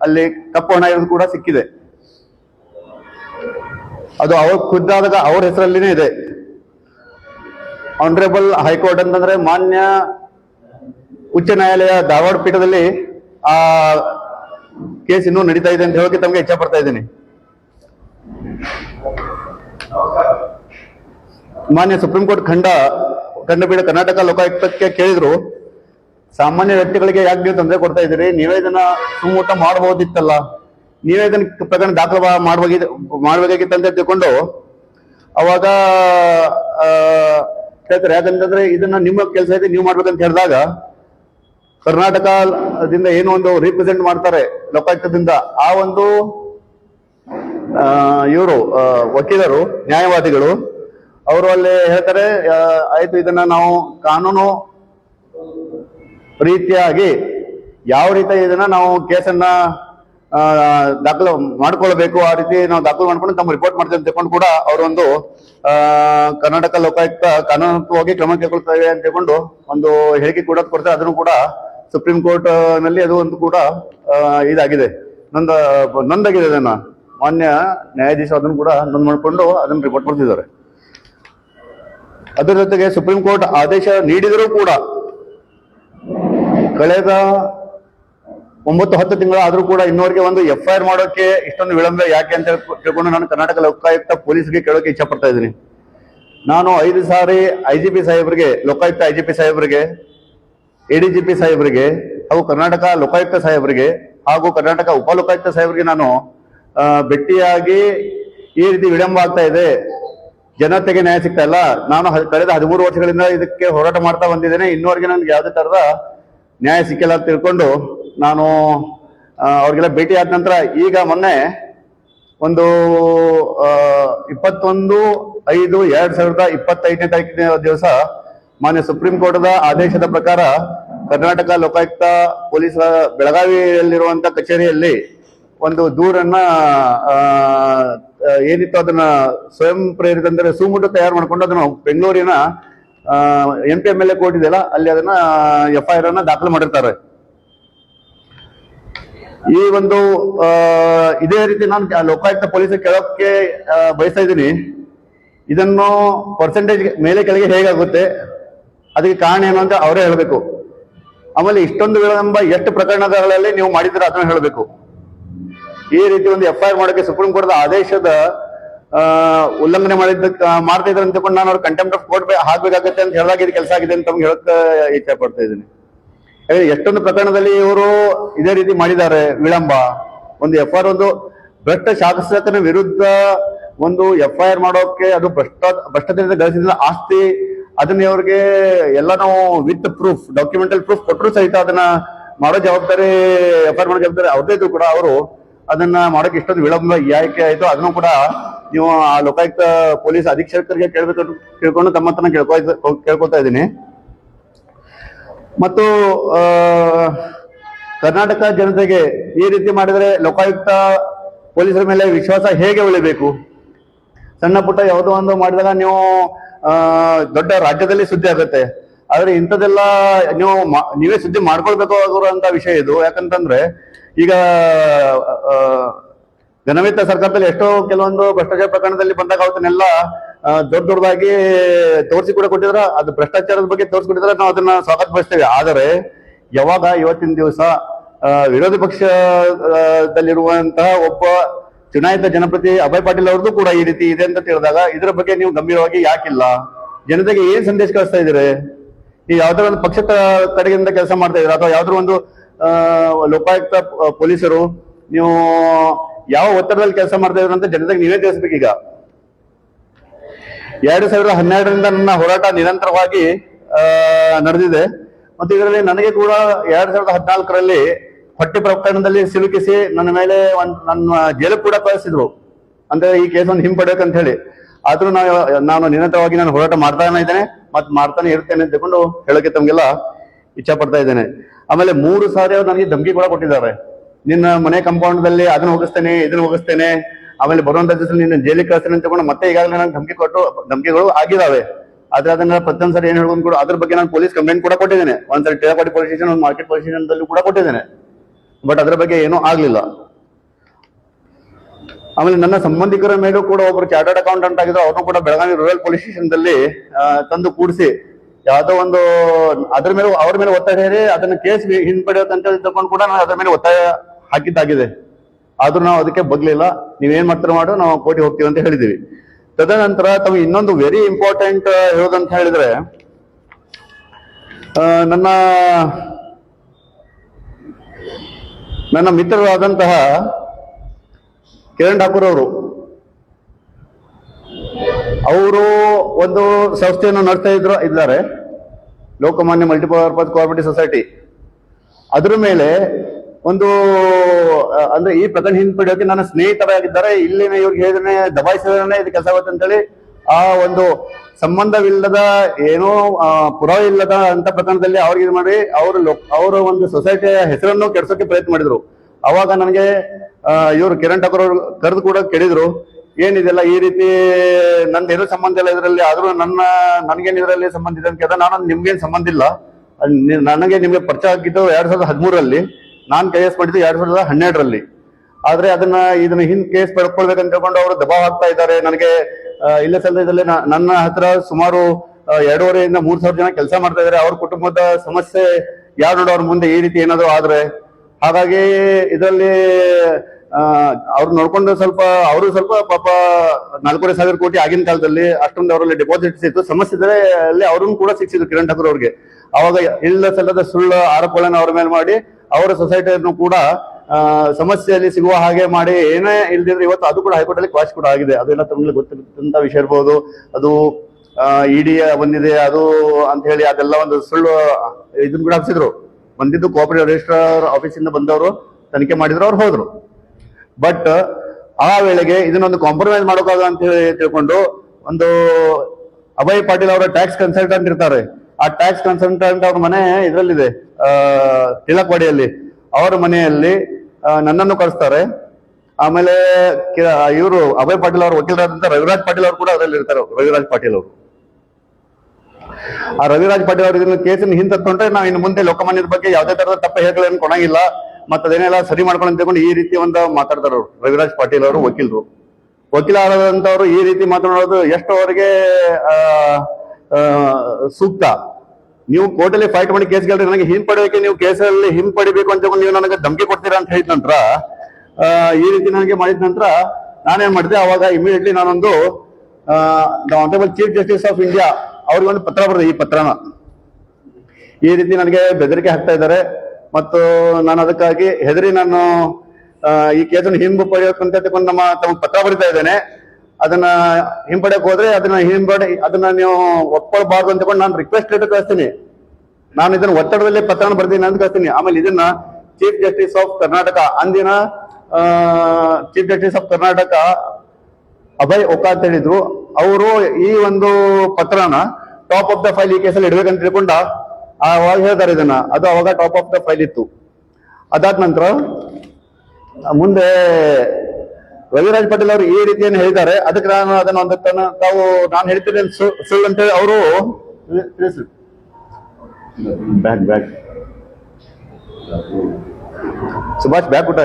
ಅಲ್ಲಿ ಕಪ್ಪು ಹಣ ಇರೋದು ಕೂಡ ಸಿಕ್ಕಿದೆ. ಅದು ಅವ್ರ ಖುದ್ದಾದಾಗ ಅವ್ರ ಹೆಸರಲ್ಲಿನೇ ಇದೆ. ಆನರೇಬಲ್ ಹೈಕೋರ್ಟ್ ಅಂತಂದ್ರೆ ಮಾನ್ಯ ಉಚ್ಚ ನ್ಯಾಯಾಲಯ ಧಾರವಾಡ ಪೀಠದಲ್ಲಿ ಆ ಕೇಸ್ ಇನ್ನೂ ನಡೀತಾ ಇದೆ ಅಂತ ಹೇಳೋಕೆ ತಮಗೆ ಇಚ್ಛೆ ಪಡ್ತಾ ಇದ್ದೀನಿ. ಮಾನ್ಯ ಸುಪ್ರೀಂ ಕೋರ್ಟ್ ಖಂಡ ಖಂಡಪೀಠ ಕರ್ನಾಟಕ ಲೋಕಾಯುಕ್ತಕ್ಕೆ ಕೇಳಿದ್ರು ಸಾಮಾನ್ಯ ವ್ಯಕ್ತಿಗಳಿಗೆ ಯಾಕೆ ನೀವು ತೊಂದರೆ ಕೊಡ್ತಾ ಇದ್ದೀರಿ? ನೀವೇ ಇದನ್ನ ಸುಮ್ಮೂಟ ಮಾಡಬಹುದಿತ್ತಲ್ಲ ನೀವೇ ಇದನ್ನ ಪ್ರಕರಣ ದಾಖಲ ಮಾಡಬೇಕಾಗಿ ಮಾಡಬೇಕಾಗಿತ್ತು ಅಂತ ತಿಳ್ಕೊಂಡು ಅವಾಗ ಆ, ಹೇಳ್ತಾರೆ ಯಾಕಂತಂದ್ರೆ ಇದನ್ನ ನಿಮ್ಮ ಕೆಲಸ ಇದೆ ನೀವು ಮಾಡ್ಬೇಕಂತ ಹೇಳಿದಾಗ ಕರ್ನಾಟಕದಿಂದ ಏನು ಒಂದು ರಿಪ್ರೆಸೆಂಟ್ ಮಾಡ್ತಾರೆ ಲೋಕಾಯುಕ್ತದಿಂದ. ಆ ಒಂದು ಇವರು ವಕೀಲರು ನ್ಯಾಯವಾದಿಗಳು ಅವರು ಅಲ್ಲಿ ಹೇಳ್ತಾರೆ ಆಯ್ತು, ಇದನ್ನ ನಾವು ಕಾನೂನು ರೀತಿಯಾಗಿ ಯಾವ ರೀತಿ ಇದನ್ನ ನಾವು ಕೇಸನ್ನ ದಾಖಲು ಮಾಡ್ಕೊಳ್ಬೇಕು, ಆ ರೀತಿ ನಾವು ದಾಖಲು ಮಾಡ್ಕೊಂಡು ತಮ್ಮ ರಿಪೋರ್ಟ್ ಮಾಡ್ತೀವಿ ಅಂತ ಕೂಡ ಅವರೊಂದು ಕರ್ನಾಟಕ ಲೋಕಾಯುಕ್ತ ಕಾನೂನಾತ್ಮಕವಾಗಿ ಕ್ರಮ ಕೈಗೊಳ್ತೇವೆ ಅಂತ ತಿಳ್ಕೊಂಡು ಒಂದು ಹೇಳಿಕೆ ಕೂಡ ಕೊಡ್ತಾರೆ. ಅದನ್ನು ಕೂಡ ಸುಪ್ರೀಂ ಕೋರ್ಟ್ನಲ್ಲಿ ಅದು ಒಂದು ಕೂಡ ಇದಾಗಿದೆ. ನೊಂದ, ನೊಂದಾಗಿದೆ ಅದನ್ನ. ಮಾನ್ಯ ನ್ಯಾಯಾಧೀಶ ಅದನ್ನು ಕೂಡ ನೊಂದ್ ಮಾಡ್ಕೊಂಡು ಅದನ್ನ ರಿಪೋರ್ಟ್ ಮಾಡ್ತಿದ್ದಾರೆ. ಅದರ ಜೊತೆಗೆ ಸುಪ್ರೀಂ ಕೋರ್ಟ್ ಆದೇಶ ನೀಡಿದರೂ ಕೂಡ ಕಳೆದ ಒಂಬತ್ತು ಹತ್ತು ತಿಂಗಳು ಆದರೂ ಕೂಡ ಇನ್ನೋರಿಗೆ ಒಂದು ಎಫ್ ಐ ಆರ್ ಮಾಡೋಕೆ ಇಷ್ಟೊಂದು ವಿಳಂಬ ಯಾಕೆ ಅಂತ ತಿಳ್ಕೊಂಡು ನಾನು ಕರ್ನಾಟಕ ಲೋಕಾಯುಕ್ತ ಪೊಲೀಸ್ಗೆ ಕೇಳೋಕೆ ಇಚ್ಛೆ ಪಡ್ತಾ ಇದ್ದೀನಿ. ನಾನು ಐದು ಸಾರಿ ಐ ಜಿ ಪಿ ಸಾಹೇಬರಿಗೆ, ಲೋಕಾಯುಕ್ತ ಐ ಜಿ ಪಿ ಸಾಹೇಬರಿಗೆ ಪಿ ಸಾಹೇಬರಿಗೆ ಹಾಗೂ ಕರ್ನಾಟಕ ಲೋಕಾಯುಕ್ತ ಸಾಹೇಬರಿಗೆ ಹಾಗೂ ಕರ್ನಾಟಕ ಉಪ ಲೋಕಾಯುಕ್ತ ಸಾಹೇಬರಿಗೆ ನಾನು ಭೇಟಿಯಾಗಿ ಈ ರೀತಿ ವಿಳಂಬ ಆಗ್ತಾ ಇದೆ. ಜನತೆಗೆ ನ್ಯಾಯ ಸಿಗ್ತಾ ಇಲ್ಲ. ನಾನು ಕಳೆದ ಹದಿಮೂರು ವರ್ಷಗಳಿಂದ ಇದಕ್ಕೆ ಹೋರಾಟ ಮಾಡ್ತಾ ಬಂದಿದ್ದೇನೆ. ಇನ್ನೂವರೆಗೆ ನನಗೆ ಯಾವುದೇ ತರದ ನ್ಯಾಯ ಸಿಕ್ಕಿಲ್ಲ ಅಂತ ತಿಳ್ಕೊಂಡು ನಾನು ಅವ್ರಿಗೆಲ್ಲ ಭೇಟಿ ಆದ ನಂತರ ಈಗ ಮೊನ್ನೆ ಒಂದು ಇಪ್ಪತ್ತೊಂದು ಐದು ಎರಡ್ ಸಾವಿರದ ಇಪ್ಪತ್ತೈದನೇ ತಾರೀಕಿನ ದಿವಸ ಮಾನ್ಯ ಸುಪ್ರೀಂ ಕೋರ್ಟ್ದ ಆದೇಶದ ಪ್ರಕಾರ ಕರ್ನಾಟಕ ಲೋಕಾಯುಕ್ತ ಪೊಲೀಸ್ ಬೆಳಗಾವಿಯಲ್ಲಿರುವಂತ ಕಚೇರಿಯಲ್ಲಿ ಒಂದು ದೂರನ್ನ ಏನಿತ್ತು ಅದನ್ನ ಸ್ವಯಂ ಪ್ರೇರಿತ ಅಂದ್ರೆ ಸುಮುಟು ತಯಾರು ಮಾಡ್ಕೊಂಡು ಅದನ್ನು ಬೆಂಗಳೂರಿನ M P M L A court ಇದೆಯಲ್ಲ ಅಲ್ಲಿ ಅದನ್ನ ಎಫ್ ಐ ಆರ್ ಅನ್ನ ದಾಖಲು ಮಾಡಿರ್ತಾರೆ. ಈ ಒಂದು ಇದೇ ರೀತಿ ನಾನು ಲೋಕಾಯುಕ್ತ ಪೊಲೀಸ್ ಕೇಳೋಕೆ ಆ, ಬಯಸ್ತಾ ಇದ್ದೀನಿ. ಇದನ್ನು ಪರ್ಸೆಂಟೇಜ್ ಮೇಲೆ ಕೆಳಗೆ ಹೇಗಾಗುತ್ತೆ ಅದಕ್ಕೆ ಕಾರಣ ಏನು ಅಂತ ಅವರೇ ಹೇಳಬೇಕು. ಆಮೇಲೆ ಇಷ್ಟೊಂದು ವಿಳಂಬ ಎಷ್ಟು ಪ್ರಕರಣಗಳಲ್ಲಿ ನೀವು ಮಾಡಿದ್ರೆ ಅದನ್ನು ಹೇಳಬೇಕು. ಈ ರೀತಿ ಒಂದು ಎಫ್ ಐ ಆರ್ ಮಾಡೋಕೆ ಸುಪ್ರೀಂ ಕೋರ್ಟ್ ಆದೇಶದ ಉಲ್ಲಂಘನೆ ಮಾಡಿದ್ದ ಮಾಡ್ತಾ ಇದ್ರೆ ಅಂತಕೊಂಡು ನಾನು ಅವ್ರ ಕಂಟೆಂಪ್ಟ್ ಆಫ್ ಕೋರ್ಟ್ ಹಾಕ್ಬೇಕಾಗತ್ತೆ ಅಂತ ಹೇಳಿದಾಗ ಇದು ಕೆಲಸ ಆಗಿದೆ ಅಂತ ತಮ್ಗೆ ಹೇಳಕ್ ಇಚ್ಛೆ ಪಡ್ತಾ ಇದ್ದೀನಿ. ಎಷ್ಟೊಂದು ಪ್ರಕರಣದಲ್ಲಿ ಇವರು ಇದೇ ರೀತಿ ಮಾಡಿದ್ದಾರೆ, ವಿಳಂಬ. ಒಂದು ಎಫ್ ಐ ಒಂದು ಭ್ರಷ್ಟ ಶಾಸಕನ ವಿರುದ್ಧ ಒಂದು ಎಫ್ ಐ ಆರ್ ಮಾಡೋಕೆ ಅದು ಭ್ರಷ್ಟ, ಭ್ರಷ್ಟತೆಯಿಂದ ಗಳಿಸಿದ ಆಸ್ತಿ, ಅದನ್ನ ಇವ್ರಿಗೆ ಎಲ್ಲ ವಿತ್ ಪ್ರೂಫ್ ಡಾಕ್ಯುಮೆಂಟಲ್ ಪ್ರೂಫ್ ಕೊಟ್ಟರು ಸಹಿತ ಅದನ್ನ ಮಾಡೋ ಜವಾಬ್ದಾರಿ ಎಫ್ ಐ ಆರ್ ಮಾಡೋ ಜವಾಬ್ದಾರಿ ಅವ್ರದೇ ಇದ್ರು ಕೂಡ ಅವರು ಅದನ್ನ ಮಾಡೋಕೆ ಇಷ್ಟೊಂದು ವಿಳಂಬ ಯಾಕೆ ಆಯ್ತು ಅದನ್ನು ಕೂಡ ನೀವು ಆ ಲೋಕಾಯುಕ್ತ ಪೊಲೀಸ್ ಅಧೀಕ್ಷಕರಿಗೆ ಕೇಳಬೇಕು ಕೇಳ್ಕೊಂಡು ತಮ್ಮ ಹತ್ರ ಕೇಳ್ಕೊ ಇದ್ದೀನಿ. ಮತ್ತು ಕರ್ನಾಟಕ ಜನತೆಗೆ ಈ ರೀತಿ ಮಾಡಿದರೆ ಲೋಕಾಯುಕ್ತ ಪೊಲೀಸರ ಮೇಲೆ ವಿಶ್ವಾಸ ಹೇಗೆ ಉಳಿಬೇಕು? ಸಣ್ಣ ಪುಟ್ಟ ಯಾವುದೋ ಒಂದು ಮಾಡಿದಾಗ ನೀವು ದೊಡ್ಡ ರಾಜ್ಯದಲ್ಲಿ ಸುದ್ದಿ ಆಗುತ್ತೆ. ಆದ್ರೆ ಇಂಥದ್ದೆಲ್ಲ ನೀವು ನೀವೇ ಸುದ್ದಿ ಮಾಡ್ಕೊಳ್ಬೇಕು ಆಗಿರುವಂತ ವಿಷಯ ಇದು. ಯಾಕಂತಂದ್ರೆ ಈಗ ಘನವಿತ್ತ ಸರ್ಕಾರದಲ್ಲಿ ಎಷ್ಟೋ ಕೆಲವೊಂದು ಭ್ರಷ್ಟಾಚಾರ ಪ್ರಕರಣದಲ್ಲಿ ಬಂದಾಗ ಅವತ್ತನ್ನೆಲ್ಲ ದೊಡ್ಡ ದೊಡ್ಡದಾಗಿ ತೋರಿಸಿ ಕೂಡ ಕೊಟ್ಟಿದ್ರ. ಅದು ಭ್ರಷ್ಟಾಚಾರದ ಬಗ್ಗೆ ತೋರಿಸ್ಕೊಟ್ಟಿದ್ರೆ ನಾವು ಅದನ್ನ ಸ್ವಾಗತ ಆದರೆ, ಯಾವಾಗ ಇವತ್ತಿನ ದಿವಸ ವಿರೋಧ ಪಕ್ಷದಲ್ಲಿರುವಂತಹ ಒಬ್ಬ ಚುನಾಯಿತ ಜನಪ್ರತಿ ಅಭಯ್ ಪಾಟೀಲ್ ಅವ್ರದ್ದು ಕೂಡ ಈ ರೀತಿ ಇದೆ ಅಂತ ತಿಳಿದಾಗ ಇದರ ಬಗ್ಗೆ ನೀವು ಗಂಭೀರವಾಗಿ ಯಾಕಿಲ್ಲ? ಜನತೆಗೆ ಏನ್ ಸಂದೇಶ ಕಳಿಸ್ತಾ ಇದ್ದೀರಿ? ನೀವು ಯಾವ್ದಾರ ಒಂದು ಪಕ್ಷದ ಕಡೆಯಿಂದ ಕೆಲಸ ಮಾಡ್ತಾ ಇದ್ದೀರಾ? ಅಥವಾ ಯಾವ್ದಾರ ಒಂದು ಲೋಕಾಯುಕ್ತ ಪೊಲೀಸರು, ನೀವು ಯಾವ ಒತ್ತಡದಲ್ಲಿ ಕೆಲಸ ಮಾಡ್ತಾ ಇದ್ರು ಅಂತ ಜನತೆಗೆ ನೀವೇ ತಿಳಿಸ್ಬೇಕೀಗ ಎರಡು ಸಾವಿರದ ಹನ್ನೆರಡರಿಂದ ನನ್ನ ಹೋರಾಟ ನಿರಂತರವಾಗಿ ನಡೆದಿದೆ. ಮತ್ತು ಇದರಲ್ಲಿ ನನಗೆ ಕೂಡ ಎರಡ್ ಸಾವಿರದ ಹದಿನಾಲ್ಕರಲ್ಲಿ ಹೊಟ್ಟೆ ಪ್ರಕರಣದಲ್ಲಿ ಸಿಲುಕಿಸಿ ನನ್ನ ಮೇಲೆ ಒಂದ್, ನನ್ನ ಜೈಲಿಗೆ ಕೂಡ ಕಳಿಸಿದ್ರು. ಅಂದ್ರೆ ಈ ಕೇಸನ್ನು ಹಿಂಪಡೆಯಬೇಕಂತ ಹೇಳಿ ಆದ್ರೂ ನಾನು ನಾನು ನಿರಂತರವಾಗಿ ನಾನು ಹೋರಾಟ ಮಾಡ್ತಾನೆ ಇದ್ದೇನೆ. ಮತ್ತೆ ಮಾಡ್ತಾನೆ ಇರ್ತೇನೆ ಅಂತಕೊಂಡು ಹೇಳೋಕೆ ತಮಗೆಲ್ಲ ಇಚ್ಛೆ ಪಡ್ತಾ ಇದ್ದೇನೆ. ಆಮೇಲೆ ಮೂರು ಸಾರಿ ಅವ್ರು ನನಗೆ ಧಮಕಿ ಕೂಡ ಕೊಟ್ಟಿದ್ದಾರೆ. ನಿನ್ನ ಮನೆ ಕಂಪೌಂಡ್ದಲ್ಲಿ ಅದನ್ನ ಹೋಗಿಸ್ತೇನೆ, ಇದನ್ನ ಹೋಗಿಸ್ತೇನೆ, ಆಮೇಲೆ ಬರುವಂತ ದಿವಸ ನಿನ್ನ ಜೈಲಿಗೆ ಕಳಿಸ್ತೇನೆ ಅಂತ ತಗೊಂಡು ಮತ್ತೆ ಈಗಾಗಲೇ ನಾನು ಧಮಕಿ ಕೊಟ್ಟು, ಧಮಕಿಗಳು ಆಗಿದಾವೆ ಆದ್ರೆ ಅದನ್ನ ಪ್ರತಿಯೊಂದು ಸರಿ ಏನ್ ಹೇಳ್ಕೊಂಡು ಕೂಡ ಅದ್ರ ಬಗ್ಗೆ ನಾನು ಪೊಲೀಸ್ ಕಂಪ್ಲೇಂಟ್ ಕೂಡ ಕೊಟ್ಟಿದ್ದೇನೆ. ಒಂದ್ಸರಿ ಟೇರಕೋಟಿ ಪೊಲೀಸ್ ಸ್ಟೇಷನ್, ಒಂದು ಮಾರ್ಕೆಟ್ ಪೊಲೀಸ್ ಸ್ಟೇಷನ್ ದಲ್ಲೂ ಕೂಡ ಕೊಟ್ಟಿದ್ದೇನೆ. ಬಟ್ ಅದ್ರ ಬಗ್ಗೆ ಏನೂ ಆಗ್ಲಿಲ್ಲ. ಆಮೇಲೆ ನನ್ನ ಸಂಬಂಧಿಕರ ಮೇಲೂ ಕೂಡ ಒಬ್ಬರು ಚಾರ್ಟರ್ಡ್ ಅಕೌಂಟೆಂಟ್ ಆಗಿದ್ರು, ಅವ್ರನ್ನೂ ಕೂಡ ಬೆಳಗಾವಿ ರೂರಲ್ ಪೊಲೀಸ್ ಸ್ಟೇಷನ್ದಲ್ಲಿ ತಂದು ಕೂಡಿಸಿ ಯಾವುದೋ ಒಂದು ಅದ್ರ ಮೇಲೆ, ಅವ್ರ ಮೇಲೆ ಒತ್ತಾಯ ಹೇಳಿ ಅದನ್ನ ಕೇಸ್ ಹೇಳಿ ತಗೊಂಡು ಕೂಡ ನಾನು ಅದ್ರ ಮೇಲೆ ಒತ್ತಾಯ ಹಾಕಿದ್ದಾಗಿದೆ. ಆದ್ರೂ ನಾವು ಅದಕ್ಕೆ ಬಗ್ಲಿಲ್ಲ ನೀವೇನ್ ಮಾಡ್ತಾರೆ ಮಾಡು, ನಾವು ಕೋಟಿ ಹೋಗ್ತೀವಿ ಅಂತ ಹೇಳಿದೀವಿ ತದನಂತರ ತಮಗೆ ಇನ್ನೊಂದು ವೆರಿ ಇಂಪಾರ್ಟೆಂಟ್ ಹೇಳೋದಂತ ಹೇಳಿದ್ರೆ ನನ್ನ ನನ್ನ ಮಿತ್ರರಾದಂತಹ ಕಿರಣ್ ಠಾಕೂರ್ ಅವರು ಅವರು ಒಂದು ಸಂಸ್ಥೆಯನ್ನು ನಡೆಸ್ತಾ ಇದ್ರು ಇದ್ದಾರೆ. ಲೋಕಮಾನ್ಯ ಮಲ್ಟಿಪರ್ಪಸ್ ಕೋಆಪರೇಟಿವ್ ಸೊಸೈಟಿ ಅದ್ರ ಮೇಲೆ ಒಂದು ಅಂದ್ರೆ ಈ ಪ್ರಕರಣ ಹಿಂಪಡೆಯೋಕೆ ನನ್ನ ಸ್ನೇಹಿತರಾಗಿದ್ದಾರೆ. ಇಲ್ಲಿ ಇವ್ರಿಗೆ ಹೇಳಿದ್ರೆ ದಬಾಯಿಸಿದ್ರೆ ಇದು ಕೆಲಸ ಆಗುತ್ತೆ ಅಂತೇಳಿ ಆ ಒಂದು ಸಂಬಂಧವಿಲ್ಲದ ಏನೋ ಪುರಾವೆ ಇಲ್ಲದ ಅಂತ ಪ್ರಕರಣದಲ್ಲಿ ಅವ್ರಿಗೆ ಇದು ಮಾಡಿ, ಅವರು ಅವರ ಒಂದು ಸೊಸೈಟಿಯ ಹೆಸರನ್ನು ಕೆಡ್ಸೋಕೆ ಪ್ರಯತ್ನ ಮಾಡಿದ್ರು. ಅವಾಗ ನನಗೆ ಇವರು ಕಿರಣ್ ಠಾಕೂರ್ ಅವರು ಕರೆದು ಕೂಡ ಕೇಳಿದ್ರು. ಏನಿದೆಲ್ಲ ಈ ರೀತಿ ನಂದೇನು ಸಂಬಂಧ ಇಲ್ಲ ಇದರಲ್ಲಿ ಆದರೂ ನನ್ನ, ನನಗೇನು ಇದರಲ್ಲಿ ಸಂಬಂಧ ಇದೆ ಅಂತ ನಾನು ನಿಮ್ಗೇನು ಸಂಬಂಧ ಇಲ್ಲ. ನನಗೆ ನಿಮಗೆ ಪರಿಚಯ ಆಗಿದ್ದು ಎರಡ್ ಸಾವಿರದ ಹದಿಮೂರರಲ್ಲಿ. ನಾನ್ ಕೇಸ್ ಮಾಡಿದ್ದು ಎರಡ್ ಸಾವಿರದ ಹನ್ನೆರಡರಲ್ಲಿ. ಆದ್ರೆ ಅದನ್ನ ಇದನ್ನ ಹಿಂದ್ ಕೇಸ್ ಪಡ್ಕೊಳ್ಬೇಕಂತ ತಿಳ್ಕೊಂಡು ಅವರು ದಬಾವ್ ಹಾಕ್ತಾ ಇದ್ದಾರೆ. ನನಗೆ ಇಲ್ಲ ಸಲ್ಲದಲ್ಲಿ ನನ್ನ ಹತ್ರ ಸುಮಾರು ಎರಡೂವರೆಯಿಂದ ಮೂರ್ ಸಾವಿರ ಜನ ಕೆಲಸ ಮಾಡ್ತಾ ಇದ್ದಾರೆ. ಅವ್ರ ಕುಟುಂಬದ ಸಮಸ್ಯೆ ಯಾರು ಅವ್ರ ಮುಂದೆ ಈ ರೀತಿ ಏನಾದ್ರು ಆದ್ರೆ. ಹಾಗಾಗಿ ಇದರಲ್ಲಿ ಅವ್ರು ನೋಡ್ಕೊಂಡು ಸ್ವಲ್ಪ, ಅವರು ಸ್ವಲ್ಪ ಪಾಪ ನಾಲ್ಕೂವರೆ ಸಾವಿರ ಕೋಟಿ ಆಗಿನ ಕಾಲದಲ್ಲಿ ಅಷ್ಟೊಂದು ಅವರಲ್ಲಿ ಡೆಪಾಸಿಟ್ಸ್ ಇತ್ತು ಸಮಸ್ಯೆ ಇದ್ರೆ ಅಲ್ಲಿ ಅವ್ರನ್ನು ಕೂಡ ಸಿಕ್ಸಿದ್ರು ಕಿರಣ್ ಠಾಕೂರ್ ಅವ್ರಿಗೆ. ಅವಾಗ ಇಲ್ಲ ಸಲ್ಲದ ಸುಳ್ಳು, ಆರೋಪಗಳನ್ನು ಅವ್ರ ಮೇಲೆ ಮಾಡಿ ಅವರ ಸೊಸೈಟಿಯನ್ನು ಕೂಡ ಸಮಸ್ಯೆಯಲ್ಲಿ ಸಿಗುವ ಹಾಗೆ ಮಾಡಿ ಏನೇ ಇಲ್ದಿದ್ರೆ ಇವತ್ತು ಅದು ಕೂಡ ಹೈಕೋರ್ಟ್ ಅಲ್ಲಿ ಕ್ವಾಶ್ ಕೂಡ ಆಗಿದೆ. ಅದೆಲ್ಲ ತಮಗೆ ಗೊತ್ತಿರುವಂತ ವಿಷಯ ಇರ್ಬೋದು. ಅದು ಇಡಿ ಬಂದಿದೆ, ಅದು ಅಂತ ಹೇಳಿ ಅದೆಲ್ಲ ಒಂದು ಸುಳ್ಳು, ಇದನ್ನ ಕೂಡ ಹಾಕ್ಸಿದ್ರು. ಬಂದಿದ್ದು ಕೋಆಪರೇಟಿವ್ ರಿಜಿಸ್ಟ್ರಾರ್ ಆಫೀಸಿಂದ ಬಂದವರು, ತನಿಖೆ ಮಾಡಿದ್ರು, ಅವ್ರು ಹೋದ್ರು. ಬಟ್ ಆ ವೇಳೆಗೆ ಇದನ್ನೊಂದು ಕಾಂಪ್ರಮೈಸ್ ಮಾಡೋಕಾಗ ಅಂತ ಹೇಳಿ ತಿಳ್ಕೊಂಡು ಒಂದು ಅಭಯ್ ಪಾಟೀಲ್ ಅವರ ಟ್ಯಾಕ್ಸ್ ಕನ್ಸಲ್ಟೆಂಟ್ ಇರ್ತಾರೆ. ಆ ಟ್ಯಾಕ್ಸ್ ಕನ್ಸಲ್ಟೆಂಟ್ ಅವ್ರ ಮನೆ ಇದರಲ್ಲಿದೆ ತಿಲಕ್ವಾಡಿಯಲ್ಲಿ. ಅವರ ಮನೆಯಲ್ಲಿ ನನ್ನನ್ನು ಕರೆಸ್ತಾರೆ. ಆಮೇಲೆ ಇವರು ಅಭಯ್ ಪಾಟೀಲ್ ಅವರ ವಕೀಲರಾದಂತ ರವಿರಾಜ್ ಪಾಟೀಲ್ ಅವರು ಕೂಡ ಅದರಲ್ಲಿ ಇರ್ತಾರೆ ರವಿರಾಜ್ ಪಾಟೀಲ್ ಅವರು. ಆ ರವಿರಾಜ್ ಪಾಟೀಲ್ ಅವರು ಇದನ್ನ ಕೇಸನ್ನು ಹಿಂತಕೊಂಡ್ರೆ ನಾವು ಇನ್ನು ಮುಂದೆ ಲೋಕಮಾನ್ಯದ ಬಗ್ಗೆ ಯಾವುದೇ ತರದ ತಪ್ಪ ಹೇಳಗಳನ್ನು ಕೊಡಂಗಿಲ್ಲ ಮತ್ತೆ ಅದೇನೆಲ್ಲ ಸರಿ ಮಾಡ್ಕೊಂಡು ತಿಳ್ಕೊಂಡು ಈ ರೀತಿ ಒಂದು ಮಾತಾಡ್ತಾರ ರವಿರಾಜ್ ಪಾಟೀಲ್ ಅವರು ವಕೀಲರು. ವಕೀಲರಾದಂತವ್ರು ಈ ರೀತಿ ಮಾತನಾಡೋದು ಎಷ್ಟು ಅವರಿಗೆ ಸೂಕ್ತ? ನೀವು ಕೋರ್ಟಲ್ಲಿ ಫೈಟ್ ಮಾಡಿ ಕೇಸ್ ಗೆಲ್ರಿ ನನಗೆ ಹಿಂಪಡೆಯೋಕೆ ನೀವು ಕೇಸಲ್ಲಿ ಹಿಂಪಡಿಬೇಕು ಅಂತ ನೀವು ನನಗೆ ಧಮಕಿ ಕೊಡ್ತೀರಾ ಅಂತ ಹೇಳಿದ ನಂತರ ಈ ರೀತಿ ನನಗೆ ಮಾಡಿದ ನಂತರ ನಾನೇನ್ ಮಾಡಿದೆ? ಅವಾಗ ಇಮಿಡಿಯೇಟ್ಲಿ ನಾನೊಂದು honourable chief justice of India ಅವ್ರಿಗೆ ಒಂದು ಪತ್ರ ಬರೆದೆ, ಈ ಪತ್ರನ. ಈ ರೀತಿ ನನಗೆ ಬೆದರಿಕೆ ಹಾಕ್ತಾ ಇದ್ದಾರೆ. ಮತ್ತು ನಾನು ಅದಕ್ಕಾಗಿ ಹೆದರಿ ನಾನು ಈ ಕೇಸನ್ನು ಹಿಂಪಡೆಯೋಕಂತ ತಗೊಂಡು ನಮ್ಮ ತಮಗೆ ಪತ್ರ ಬರಿತಾ ಇದ್ದೇನೆ. ಅದನ್ನ ಹಿಂಪಡೆಯಕ್ ಹೋದ್ರೆ ಅದನ್ನ ಹಿಂಪಡೆ, ಅದನ್ನ ನೀವು ಒಪ್ಕೊಳ್ಬಾರ್ದು ಅಂತ ತಗೊಂಡು ನಾನು ರಿಕ್ವೆಸ್ಟ್ ಲೆಟರ್ ಕಳಿಸ್ತೀನಿ. ನಾನು ಇದನ್ನ ಒತ್ತಡದಲ್ಲಿ ಪತ್ರನ ಬರ್ತೀನಿ ಅಂತ ಕಳಿಸ್ತೀನಿ. ಆಮೇಲೆ ಇದನ್ನ ಚೀಫ್ ಜಸ್ಟಿಸ್ ಆಫ್ ಕರ್ನಾಟಕ ಅಂದಿನ chief justice of Karnataka Abhay Oka ಅಂತ ಹೇಳಿದ್ರು. ಅವರು ಈ ಒಂದು ಪತ್ರನ ಟಾಪ್ ಆಫ್ ದ ಫೈಲ್ ಈ ಕೇಸಲ್ಲಿ ಇಡ್ಬೇಕಂತ ತಿಳ್ಕೊಂಡ ಅವಾಗ ಹೇಳ್ತಾರೆ ಇದನ್ನ. ಅದು ಅವಾಗ ಟಾಪ್ ಆಫ್ ದ ಫೈಲ್ ಇತ್ತು. ಅದಾದ ನಂತರ ಮುಂದೆ ರವಿರಾಜ್ ಪಾಟೀಲ್ ಅವರು ಈ ರೀತಿಯನ್ನು ಹೇಳಿದ್ದಾರೆ ಅದಕ್ಕೆ ನಾನು ಅದನ್ನ ಒಂದು ತಾವು ನಾನು ಹೇಳ್ತೀನಿ ಸುಳ್ಳು ಅಂತೇಳಿ ಅವರು ತಿಳಿಸಿ ಬ್ಯಾಕ್ ಬ್ಯಾಕ್ ಸುಭಾಷ್ ಬ್ಯಾಗ್ ಕೊಟ್ಟ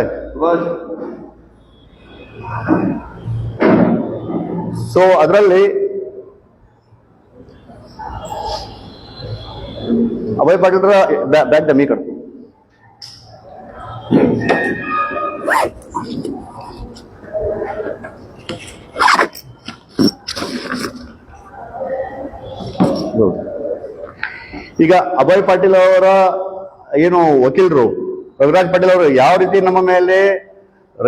ಸೊ ಅದರಲ್ಲಿ ಅಭಯ್ ಪಾಟೀಲ್ ಬ್ಯಾಗ್ ಡಮ್ಮಿ ಮೀಕರ್ ಈಗ ಅಭಯ್ ಪಾಟೀಲ್ ಅವರ ಏನು ವಕೀಲರು ರವಿರಾಜ್ ಪಾಟೀಲ್ ಅವರು ಯಾವ ರೀತಿ ನಮ್ಮ ಮೇಲೆ,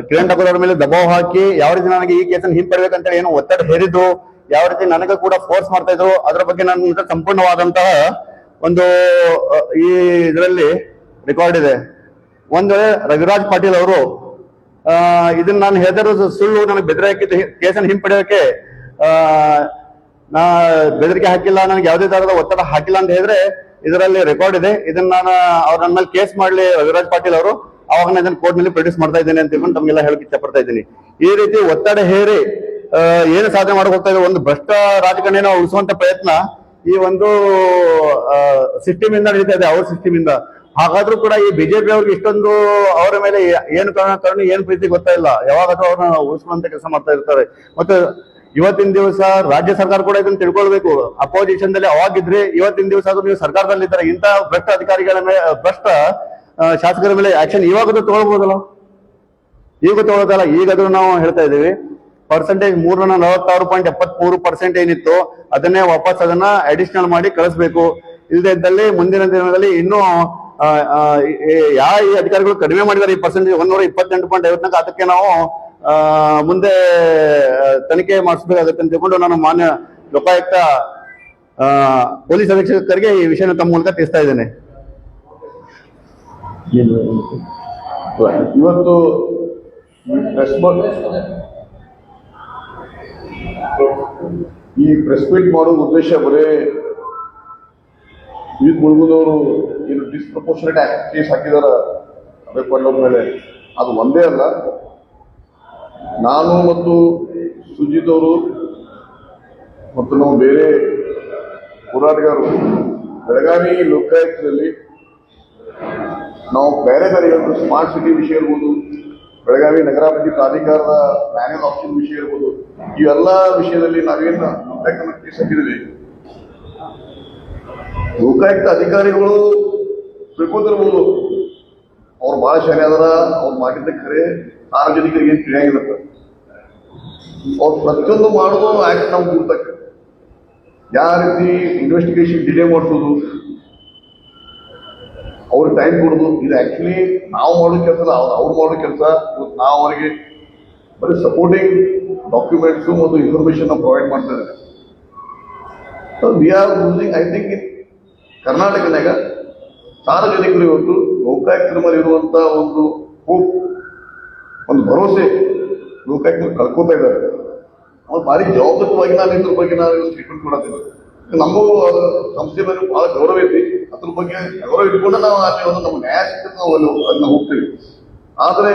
ಕಿರಣ್ ಠಾಕೂರ್ ಅವರ ಮೇಲೆ ದಬಾವ್ ಹಾಕಿ, ಯಾವ ರೀತಿ ನನಗೆ ಈ ಕೇಸನ್ನು ಹಿಂಪಡಿಬೇಕಂತ ಏನು ಒತ್ತಡ ಹೇರಿದ್ರು ಯಾವ ರೀತಿ ನನಗೆ ಕೂಡ ಫೋರ್ಸ್ ಮಾಡ್ತಾ ಇದ್ರು, ಅದರ ಬಗ್ಗೆ ನನ್ನ ಸಂಪೂರ್ಣವಾದಂತಹ ಒಂದು ಈ ಇದರಲ್ಲಿ ರೆಕಾರ್ಡ್ ಇದೆ. ಒಂದು ರವಿರಾಜ್ ಪಾಟೀಲ್ ಅವರು ಇದನ್ನ ನಾನು ಹೇಳಿದ್ರು ಸುಳ್ಳು, ನನಗೆ ಬೆದರಿ ಹಾಕಿದ್ದು ಕೇಸನ್ನು ಹಿಂಪಡೆಯೋಕೆ ನಾ ಬೆದರಿಕೆ ಹಾಕಿಲ್ಲ, ನನಗೆ ಯಾವುದೇ ತರಹದ ಒತ್ತಡ ಹಾಕಿಲ್ಲ ಅಂತ ಹೇಳಿದ್ರೆ ಇದರಲ್ಲಿ ರೆಕಾರ್ಡ್ ಇದೆ. ಇದನ್ನ ನಾನು ಅವ್ರ ನನ್ನ ಮೇಲೆ ಕೇಸ್ ಮಾಡಲಿ ರವಿರಾಜ್ ಪಾಟೀಲ್ ಅವರು. ಅವಾಗ ನಾನು ಇದನ್ನ ಕೋರ್ಟ್ನಲ್ಲಿ ಪ್ರೊಡ್ಯೂಸ್ ಮಾಡ್ತಾ ಇದ್ದೇನೆ ಅಂತ ಹೇಳ್ಕೊಂಡು ತಮಗೆಲ್ಲ ಹೇಳಕ್ ಇಷ್ಟಪಡ್ತಾ ಇದ್ದೀನಿ. ಈ ರೀತಿ ಒತ್ತಡ ಹೇರಿ ಏನು ಸಾಧನೆ ಮಾಡಕ್ ಹೋಗ್ತಾ ಇದೆ, ಒಂದು ಭ್ರಷ್ಟ ರಾಜಕಾರಣಿಯನ್ನು ಉಳಿಸುವಂತ ಪ್ರಯತ್ನ ಈ ಒಂದು ಸಿಸ್ಟಮ್ ಇಂದ ನಡೀತಾ ಇದೆ, ಅವ್ರ ಸಿಸ್ಟಮ್ ಇಂದ. ಹಾಗಾದ್ರೂ ಕೂಡ ಈ ಬಿಜೆಪಿ ಅವ್ರಿಗೆ ಇಷ್ಟೊಂದು ಅವರ ಮೇಲೆ ಏನು ಕಾರಣ ಕಾರಣ, ಏನು ಪ್ರೀತಿ ಗೊತ್ತಾ ಇಲ್ಲ. ಯಾವಾಗಾದ್ರೂ ಅವ್ರನ್ನ ಉಳಿಸುವಂತ ಕೆಲಸ ಮಾಡ್ತಾ ಇರ್ತಾರೆ. ಮತ್ತೆ ಇವತ್ತಿನ ದಿವಸ ರಾಜ್ಯ ಸರ್ಕಾರ ಕೂಡ ಇದನ್ನು ತಿಳ್ಕೊಳ್ಬೇಕು. ಅಪೋಸಿಷನ್ ದಲ್ಲಿ ಅವಾಗಿದ್ರೆ ಇವತ್ತಿನ ದಿವಸ ಆದ್ರೂ ನೀವು ಸರ್ಕಾರದಲ್ಲಿ ಇದ್ದಾರೆ? ಇಂಥ ಭ್ರಷ್ಟ ಅಧಿಕಾರಿಗಳ ಮೇಲೆ ಭ್ರಷ್ಟ ಶಾಸಕರ ಮೇಲೆ ಆಕ್ಷನ್ ಇವಾಗದು ತಗೊಳ್ಬಹುದಲ್ಲ ಈಗ ತಗೊಳ್ಳೋದಲ್ಲ? ಈಗಾದ್ರೂ ನಾವು ಹೇಳ್ತಾ ಇದೀವಿ ಪರ್ಸೆಂಟೇಜ್ ಮೂರನ ನಲವತ್ತಾರು ಪಾಯಿಂಟ್ ಎಪ್ಪತ್ಮೂರು ಪರ್ಸೆಂಟ್ ಏನಿತ್ತು, ಅದನ್ನೇ ವಾಪಸ್ ಅದನ್ನ ಅಡಿಷನಲ್ ಮಾಡಿ ಕಳಿಸ್ಬೇಕು. ಇಲ್ಲದೆ ಇದ್ದಲ್ಲಿ ಮುಂದಿನ ದಿನದಲ್ಲಿ ಇನ್ನೂ ಯಾವ ಈ ಅಧಿಕಾರಿಗಳು ಕಡಿಮೆ ಮಾಡಿದ್ದಾರೆ ಈ ಪರ್ಸೆಂಟೇಜ್ ಒಂದೂರ ಇಪ್ಪತ್ತೆಂಟು ಪಾಯಿಂಟ್ ಐವತ್ನಾಲ್ಕು ಅದಕ್ಕೆ ನಾವು ಮುಂದೆ ತನಿಖೆ ಮಾಡಿಸ್ಬೇಕಾಗುತ್ತೆ ಅಂತ ತಿಳ್ಕೊಂಡು ನಾನು ಮಾನ್ಯ ಲೋಕಾಯುಕ್ತ ಪೊಲೀಸ್ ಅಧೀಕ್ಷಕರಿಗೆ ಈ ವಿಷಯನ ತಮ್ಮ ಮೂಲಕ ತಿಳಿಸ್ತಾ ಇದ್ದೇನೆ. ಇವತ್ತು ಈ ಪ್ರೆಸ್ ಮೀಟ್ ಮಾಡೋ ಉದ್ದೇಶ ಬರೇ ವಿದ್ಯುತ್ ಮುಳುಗುದವರು ಏನು ಡಿಸ್ಪ್ರಪೋರ್ಷನೇಟ್ ಕೇಸ್ ಹಾಕಿದಾರ ಪಾಂಡವ್ರ ಮೇಲೆ ಅದು ಒಂದೇ ಅಲ್ಲ. ನಾನು ಮತ್ತು ಸುಜಿತ್ ಅವರು ಮತ್ತು ನಾವು ಬೇರೆ ಹೋರಾಟಗಾರರು, ಬೆಳಗಾವಿ ಲೋಕಾಯುಕ್ತದಲ್ಲಿ ನಾವು ಬೇರೆ ಬೇರೆ ಸ್ಮಾರ್ಟ್ ಸಿಟಿ ವಿಷಯ ಇರ್ಬೋದು ಬೆಳಗಾವಿ ನಗರಾಭಿವೃದ್ಧಿ ಪ್ರಾಧಿಕಾರದ ಮ್ಯಾನ್ಯಲ್ ಆಪ್ಷನ್ ವಿಷಯ ಇರ್ಬೋದು ಇವೆಲ್ಲ ವಿಷಯದಲ್ಲಿ ನಾವೇನು ಕೇಸ್ ಹಾಕಿದ್ವಿ ಲೋಕಾಯುಕ್ತ ಅಧಿಕಾರಿಗಳು ತಿಳ್ಕೊತಿರ್ಬೋದು ಅವ್ರು ಬಹಳ ಶಾಲೆ ಅದರ, ಅವ್ರು ಮಾಡಿದ್ದ ಖರೆ ಸಾರ್ವಜನಿಕರಿಗೆ ತಿಳಿಯಾಗಿಲ್ಲ. ಅವ್ರು ಪ್ರತಿಯೊಂದು ಮಾಡೋದು ಆಕ್ಟ್ ನಾವು ಗುರ್ತಕ್ಕ. ಯಾವ ರೀತಿ ಇನ್ವೆಸ್ಟಿಗೇಷನ್ ಡಿಲೇ ಮಾಡಿಸೋದು ಅವ್ರಿಗೆ ಟೈಮ್ ಕೊಡೋದು. ಇದು ಆ್ಯಕ್ಚುಲಿ ನಾವು ಮಾಡೋ ಕೆಲಸ ಅಲ್ಲ ಅವ್ರು ಅವ್ರು ಮಾಡೋ ಕೆಲಸ. ನಾವು ಅವರಿಗೆ ಬರೀ ಸಪೋರ್ಟಿಂಗ್ ಡಾಕ್ಯುಮೆಂಟ್ಸು ಮತ್ತು ಇನ್ಫಾರ್ಮೇಶನ್ ನಾವು ಪ್ರೊವೈಡ್ ಮಾಡ್ತಾ ಇದ್ದಾರೆ so we are using I think ಕರ್ನಾಟಕನಾಗ ಸಾರ್ವಜನಿಕರು ಇವತ್ತು ಲೋಕಾಯುಕ್ತರ ಮೇಲೆ ಒಂದು ಹೋಪ್ ಒಂದು ಭರವಸೆ ಲೋಕಾಯುಕ್ತರು ಕಳ್ಕೊತಾ ಇದ್ದಾರೆ. ಅವ್ರು ಭಾರಿ ಜವಾಬ್ದಾರವಾಗಿ ನಾನು ಇದ್ರ ಬಗ್ಗೆ ನಾನು ಟ್ರೀಟ್ಮೆಂಟ್ ಕೊಡತ್ತಿಲ್ಲ ಅದು ಸಂಸ್ಥೆ ಮೇಲೆ ಬಹಳ ಗೌರವ ಇದೆ ಅದ್ರ ಬಗ್ಗೆ ಗೌರವ ಇಟ್ಕೊಂಡು ನಾವು ಅಲ್ಲಿ ಒಂದು ನಮ್ಮ ನ್ಯಾಯಕ್ಕೆ ನಾವು ಅಲ್ಲಿ ಅದನ್ನ ಹೋಗ್ತೀವಿ. ಆದರೆ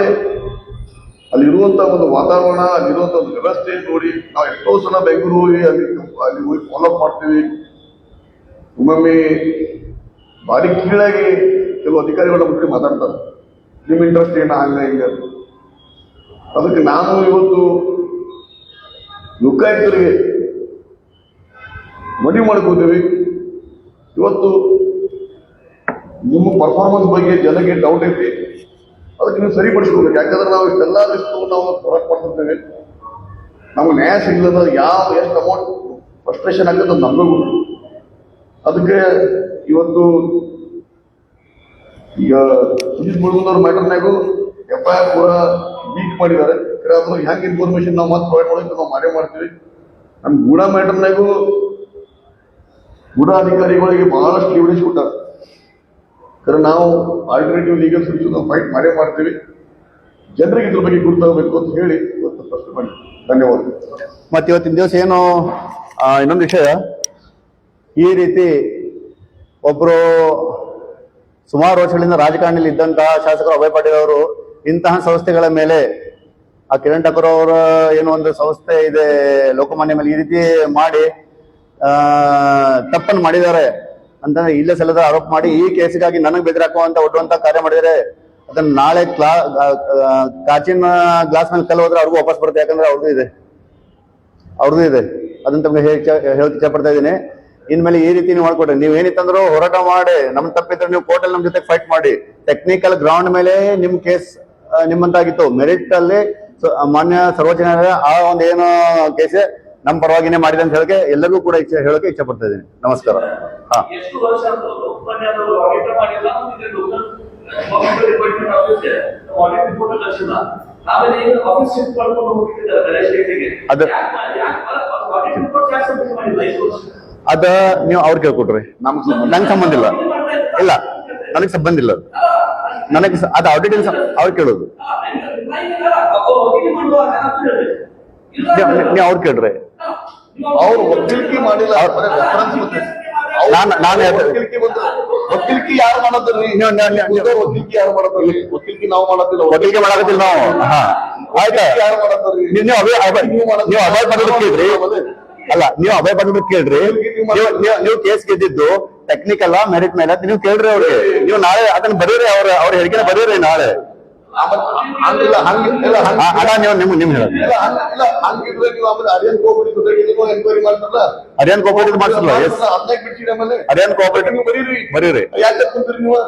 ಅಲ್ಲಿರುವಂತ ಒಂದು ವಾತಾವರಣ, ಅಲ್ಲಿರುವಂತ ಒಂದು ವ್ಯವಸ್ಥೆ ನೋಡಿ ನಾವು ಎಷ್ಟೋ ಸಲ ಬೆಂಗಳೂರು ಹೋಗಿ ಅಲ್ಲಿ ಅಲ್ಲಿ ಹೋಗಿ ಫಾಲೋ ಅಪ್ ಮಾಡ್ತೀವಿ. ಒಮ್ಮೊಮ್ಮೆ ಬಾರಿ ಕೀಳಾಗಿ ಕೆಲವು ಅಧಿಕಾರಿಗಳ ಬಗ್ಗೆ ಮಾತಾಡ್ತಾರೆ. ನಿಮ್ಮ ಇಂಟ್ರೆಸ್ಟ್ ಏನ? ಹಂಗ, ಹಿಂಗ? ಅದಕ್ಕೆ ನಾನು ಇವತ್ತು ಲೋಕಾಯುಕ್ತರಿಗೆ ಮನವಿ ಮಾಡ್ಕೋತೀವಿ. ಇವತ್ತು ನಿಮ್ಮ ಪರ್ಫಾರ್ಮೆನ್ಸ್ ಬಗ್ಗೆ ಜನಕ್ಕೆ ಡೌಟ್ ಐತಿ. ಅದಕ್ಕೆ ನೀವು ಸರಿಪಡಿಸ್ಕೋಬೇಕು. ಯಾಕಂದ್ರೆ ನಾವು ಇಷ್ಟೆಲ್ಲ ಲಿಸ್ಟ್ ನಾವು ಹೊರಗೆ ಮಾಡ್ತಿರ್ತೇವೆ ನಮ್ಗೆ ನ್ಯಾಯ ಸಿಗ್ಲಿಲ್ಲ ಯಾವ, ಎಷ್ಟು ಅಮೌಂಟ್ ಫ್ರಸ್ಟ್ರೇಷನ್ ಆಗ್ತದೆ ನಮಗೂ ಅದಕ್ಕೆ ಇವತ್ತು ಈಗ ಸುಜಿತ್ ಮುಳುಗುಂದವ್ರ ಮ್ಯಾಟರ್ನಾಗೂ ಎಫ್ ಐ ಆರ್ ಪೂರ ವೀಕ್ ಮಾಡಿದ್ದಾರೆ. ಹೆಂಗ್ ಇನ್ಫಾರ್ಮೇಶನ್ ನಾವು ಮತ್ತೆ ಪ್ರೊವೈಡ್ ಮಾಡೋದಕ್ಕೆ ನಾವು ಮಾಡೇ ಮಾಡ್ತೀವಿ. ನಮ್ಮ ಗೂಢ ಮ್ಯಾಟರ್ನಾಗೂ ಗೂಢ ಅಧಿಕಾರಿಗಳಿಗೆ ಬಹಳಷ್ಟು ಲಿವರೇಜ್ ಕೊಟ್ಟಾರೆ. ಖರೆ ನಾವು ಆಲ್ಟರ್ನೇಟಿವ್ ಲೀಗಲ್ ಸೊಲ್ಯೂಷನ್ ಫೈಟ್ ಮಾಡೇ ಮಾಡ್ತೀವಿ. ಜನರಿಗೆ ಇದ್ರ ಬಗ್ಗೆ ಗುರುತಾಗಬೇಕು ಅಂತ ಹೇಳಿ ಇವತ್ತು ಪ್ರಶ್ನೆ ಮಾಡಿ ಧನ್ಯವಾದ. ಮತ್ತೆ ಇವತ್ತಿನ ದಿವಸ ಏನು ಇನ್ನೊಂದು ವಿಷಯ. ಈ ರೀತಿ ಒಬ್ರು ಸುಮಾರು ವರ್ಷಗಳಿಂದ ರಾಜಕಾರಣದಲ್ಲಿ ಇದ್ದಂತಹ ಶಾಸಕರು ಅಭಯ್ ಪಾಟೀಲ್ ಅವರು, ಇಂತಹ ಸಂಸ್ಥೆಗಳ ಮೇಲೆ, ಆ ಕಿರಣ್ ಠಾಕೂರ್ ಅವರ ಏನೋ ಒಂದು ಸಂಸ್ಥೆ ಇದೆ, ಲೋಕಮಾನ್ಯ ಮೇಲೆ ಈ ರೀತಿ ಮಾಡಿ ತಪ್ಪನ್ನು ಮಾಡಿದ್ದಾರೆ ಅಂತಂದ್ರೆ ಇಲ್ಲೇ ಸಲ್ಲದ ಆರೋಪ ಮಾಡಿ ಈ ಕೇಸಿಗಾಗಿ ನನಗೆ ಬೆದರಾಕುವಂತ ಒಡ್ಡುವಂತ ಕಾರ್ಯ ಮಾಡಿದರೆ ಅದನ್ನ ನಾಳೆ ಕ್ಲಾ ಕಾಚಿನ ಗ್ಲಾಸ್ ಮೇಲೆ ಕಲ್ಲು ಹೋದ್ರೆ ಅವ್ರಿಗೂ ವಾಪಸ್ ಬರುತ್ತೆ, ಯಾಕಂದ್ರೆ ಅವ್ರದ್ದು ಇದೆ. ಅವ್ರದ್ದು ಇದೆ. ಅದನ್ನ ತಮಗೆ ಹೇಳಕ್ ಇಷ್ಟಪಡ್ತಾ ಪಡ್ತಾ ಇದ್ದೀನಿ. ಇನ್ಮೇಲೆ ಈ ರೀತಿ ನೀವು ಮಾಡ್ಕೊಡ್ರಿ. ನೀವು ಏನಿತ್ತಂದ್ರು ಹೋರಾಟ ಮಾಡಿ ನಮ್ ತಪ್ಪಿದ್ರೆ ನೀವು ಕೋರ್ಟಲ್ಲಿ ನಮ್ ಜೊತೆ ಫೈಟ್ ಮಾಡಿ. ಟೆಕ್ನಿಕಲ್ ಗ್ರೌಂಡ್ ಮೇಲೆ ನಿಮ್ ಕೇಸ್ ನಿಮ್ಮಂತಾಗಿತ್ತು. ಮೆರಿಟ್ ಅಲ್ಲಿ ಮಾನ್ಯ ಸರ್ವೋಚ್ಚ ನ್ಯಾಯಾಲಯ ಆ ಒಂದು ಏನು ಕೇಸ್ ನಮ್ ಪರವಾಗಿನೇ ಮಾಡಿದೆ ಅಂತ ಹೇಳಕ್ಕೆ ಎಲ್ಲರಿಗೂ ಕೂಡ ಇಚ್ಛೆ ಹೇಳಕ್ಕೆ ಇಚ್ಛೆ ಪಡ್ತಾ ಇದ್ದೀನಿ. ನಮಸ್ಕಾರ. ಹಾ. ಅದು- ನೀವು ಅವ್ರು ಕೇಳ್ಕೊಟ್ರಿ. ನಮ್ ನಂಗೆ ಸಂಬಂಧ ಇಲ್ಲ. ಇಲ್ಲ. ನನಗೆ ಸಂಬಂಧ ಇಲ್ಲ ಅದು. ನನಗೆ ಅದು ಆಡಿಟ್ ಅವ್ರು ಕೇಳೋದು. ನೀವು ಅವ್ರು ಕೇಳ್ರಿ. ಅವ್ರು ವಕೀಲಿಕೆ ಮಾಡಿಲ್ಲ ನಾನು- ನಾನು ಹೇಳ್ತೇನೆ. ಯಾರು ಮಾಡೋದ್ರಿ ಯಾರು ಮಾಡೋದ್ರಿ ನಾವು ಮಾಡೋದಿಲ್ಲ. ವಕೀಲಿಗೆ ಮಾಡಕತ್ತಿಲ್ಲ ನಾವು. ಹಾ. ಆಯ್ತಾ? ವಕೀಲಿಕೆ ಯಾರು ಮಾಡೋದ್ರಿ ನೀವು ಅಭಯ ನೀವು ಅಭಯ ಪಡೆದ ಕೇಳ್ರಿ. ಅಲ್ಲ ನೀವು ಅಭಯ ಪಡೆದ ಕೇಳ್ರಿ. ನೀವು ನೀವು- ನೀವು ಕೇಸ್ ಗೆದ್ದಿದ್ದು ಟೆಕ್ನಿಕಲ್ ಮೆರಿಟ್ ಮೇಲೆ ನೀವು ಕೇಳ್ರಿ ಅವ್ರಿಗೆ. ನೀವು ನಾಳೆ ಅದನ್ನ ಬರೀರಿ ಅವ್ರ ಅವ್ರ ಹೇಳಿಕೆನ ಬರೀರಿ ನಾಳೆ. ಆಮೇಲೆ ಹಂಗಿಲ್ಲ ಅಣ್ಣ ನೀವು ನಿಮ್ ನಿಮ್ ಹೇಳಿ ಇಲ್ಲ ಹಂಗಿಲ್ಲ ಹಂಗಿದ್ರೆ ನೀವು ಆಮೇಲೆ ಅರಿಯನ್ ಜೊತೆಗೆ ನೀವು ಎನ್ಕ್ವೈರಿ ಮಾಡ್ತಾರಲ್ಲ? ಅರಿಯನ್ ಕೋಆಪರೇಟಿವ್ ಮಾಡಿಸಲ್ಲ ಎಸ್ ಹದಿನೈದು ಬಿಡ್ತೀರಿ ಆಮೇಲೆ. ಅರಿಯನ್ ಕೋಆಪರೇಟಿವ್ ನೀವು ಬರೀರಿ. ಬರೀರಿ. ಯಾಕೆ ಕುಂತೀರಿ ನೀವು?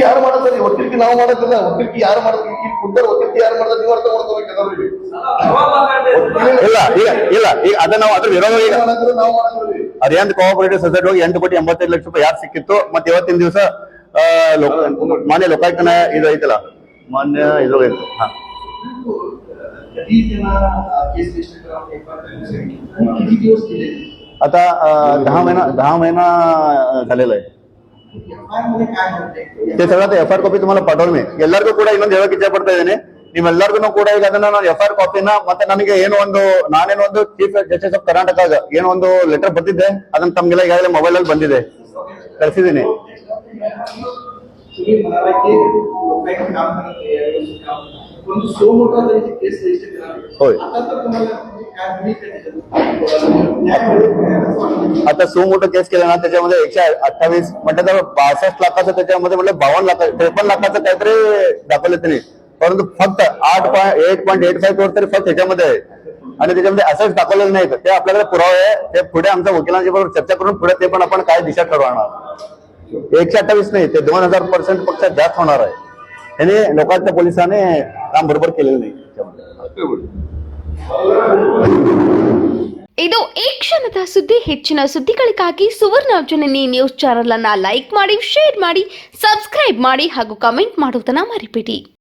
ಯಾರು ಮಾಡತ್ತಾರೆ ವಕೀಲ್ತಿ ನಾವು ಮಾಡೋದಿಲ್ಲ ವಕೀಲ್ತಿ ಯಾರು ಕುಂತಾರ ವಕೀಲ್ತಿ ಯಾರು ಮಾಡ್ತಾರೆ ನೀವು ಅರ್ಥ ಮಾಡ್ಕೋಬೇಕು ಇಲ್ಲ ಈಗ ಇಲ್ಲ ಈಗ ಅದ ನಾವು ಅದ್ರ ವಿರೋಧ ಈಗ. ಕೋಆಪರೇಟಿವ್ ಸೊಸೈಟಿ ಹೋಗಿ ಎಂಟು ಕೋಟಿ ಎಂಬತ್ತೈದು ಲಕ್ಷ ರೂಪಾಯಿ ಯಾರು ಸಿಕ್ಕಿತ್ತು? ಮತ್ತೆ ಇವತ್ತಿನ ದಿವಸ ಮಾನ್ಯ ಲೋಕಾಯುಕ್ತನ ಇದು ಐತಲ್ಲ ಮಾನ್ಯ ಇದು ಐತೆ ಹಾ कधी त्यांना केस रजिस्टर करावं एक बार किती दिवस दिले आता अं, दहा महिना दहा महिना अं, झालेला आहे एफ आय मध्ये काय म्हणते ते सगळं एफ ಆರ್ ಕಾಪಿ तुम्हाला ಪಾಠವಲ್ ಮೇ ಎಲ್ಲರಿಗೂ ಕೂಡ ಇನ್ನೊಂದು ಹೇಳಕ್ ಇಚ್ಛೆ ಪಡ್ತಾ ಇದ್ದೀನಿ ನಿಮ್ಮೆಲ್ಲರಿಗೂ ಕೂಡ ಈಗ ಅದನ್ನ ನಾನು ಎಫ್ ಆರ್ ಕಾಪಿನ ಮತ್ತೆ ನನಗೆ ಏನು ಒಂದು ನಾನೇನು ಒಂದು ಚೀಫ್ ಜಸ್ಟಿಸ್ ಆಫ್ ಕರ್ನಾಟಕ ಏನು ಒಂದು ಲೆಟರ್ ಬರ್ತಿದ್ದೆ ಅದನ್ನ ತಮ್ಗೆಲ್ಲ ಈಗಾಗಲೇ ಮೊಬೈಲ್ ಅಲ್ಲಿ ಬಂದಿದೆ ಕಳಿಸಿದ್ದೀನಿ तुम्ही म्हणाला की लोकांनी काम करत आहे, यावेळेस काम परंतु सो मोठा त्यांची केस रजिस्टर करावी होय. आता तर तुम्हाला म्हणजे आता सो मोठं केस केलं ना त्याच्यामध्ये एकशे अठ्ठावीस म्हणजे तर बासष्ट लाखाचं त्याच्यामध्ये म्हटलं बावन्न लाख त्रेपन्न लाखाचं काहीतरी दाखवलं त्यांनी. परंतु फक्त आठ point eight point eight five crore तरी फक्त त्याच्यामध्ये आहे. आणि त्याच्यामध्ये असंच दाखवलेलं नाही ते आपल्याकडे पुरावे आहे. ते पुढे आमच्या वकिलांच्या बरोबर चर्चा करून पुढे ते पण आपण काय दिशा ठरवणार. एकशे अठ्ठावीस नाही ते दोन हजार पर्सेंट पेक्षा जास्त होणार आहे त्यांनी लोकांच्या पोलिसांनी काम बरोबर केलेलं नाही त्याच्यामध्ये ಇದು ಈ ಕ್ಷಣದ ಸುದ್ದಿ ಹೆಚ್ಚಿನ ಸುದ್ದಿಗಳಿಗಾಗಿ ಸುವರ್ಣ ಜನನಿ ನ್ಯೂಸ್ ಚಾನೆಲ್ ಅನ್ನ ಲೈಕ್ ಮಾಡಿ ಶೇರ್ ಮಾಡಿ ಸಬ್ಸ್ಕ್ರೈಬ್ ಮಾಡಿ ಹಾಗೂ ಕಮೆಂಟ್ ಮಾಡುವುದನ್ನ ಮರಿಬೇಡಿ